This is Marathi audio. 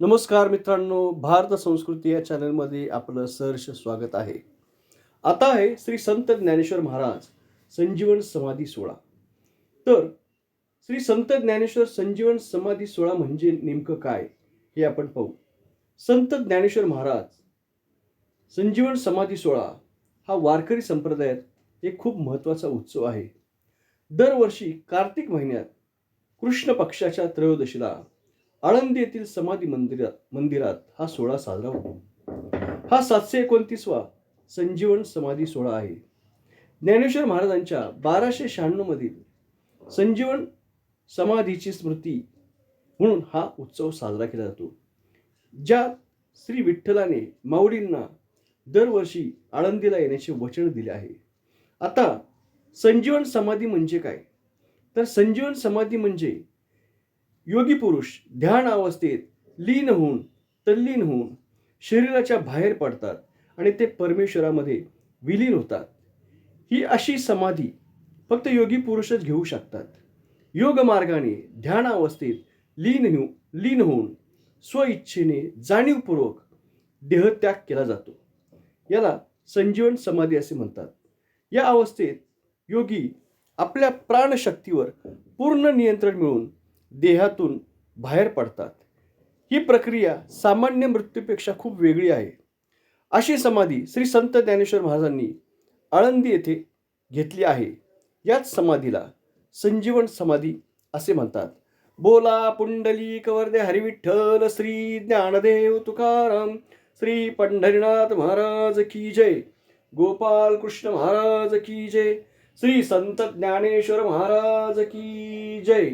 नमस्कार मित्रांनो भारत संस्कृती या चॅनलमध्ये आपलं सहर्ष स्वागत आहे. आता आहे श्री संत ज्ञानेश्वर महाराज संजीवन समाधी सोहळा. तर श्री संत ज्ञानेश्वर संजीवन समाधी सोहळा म्हणजे नेमकं काय हे आपण पाहू. संत ज्ञानेश्वर महाराज संजीवन समाधी सोहळा हा वारकरी संप्रदायात एक खूप महत्त्वाचा उत्सव आहे. दरवर्षी कार्तिक महिन्यात कृष्ण पक्षाच्या त्रयोदशीला आळंदी येथील समाधी मंदिरात मंदिरात हा सोहळा साजरा होतो. हा सातशे एकोणतीसवा संजीवन समाधी सोहळा आहे. ज्ञानेश्वर महाराजांच्या बाराशे शहाण्णव मधील संजीवन समाधीची स्मृती म्हणून हा उत्सव साजरा केला जातो. ज्या श्री विठ्ठलाने माऊलींना दरवर्षी आळंदीला येण्याचे वचन दिले आहे. आता संजीवन समाधी म्हणजे काय? तर संजीवन समाधी म्हणजे योगी पुरुष ध्यान अवस्थेत लीन होऊन तल्लीन होऊन शरीराच्या बाहेर पडतात आणि ते परमेश्वरामध्ये विलीन होतात. ही अशी समाधी फक्त योगी पुरुषच घेऊ शकतात. योग मार्गाने ध्यान अवस्थेत लीन होऊ लीन होऊन स्वइच्छेने जाणीवपूर्वक देहत्याग केला जातो. याला संजीवन समाधी असे म्हणतात. या अवस्थेत योगी आपल्या प्राणशक्तीवर पूर्ण नियंत्रण मिळवून देहातून बाहेर पडतात. ही प्रक्रिया सामान्य मृत्यूपेक्षा खूप वेगळी आहे. अशी समाधी श्री संत ज्ञानेश्वर महाराजांनी आळंदी येथे घेतली आहे. याच समाधीला संजीवन समाधी असे म्हणतात. बोला पुंडली कवर्दे हरिविठ्ठल श्री ज्ञानदेव तुकाराम श्री पंढरीनाथ महाराज की जय गोपाल कृष्ण महाराज की जय श्री संत ज्ञानेश्वर महाराज की जय.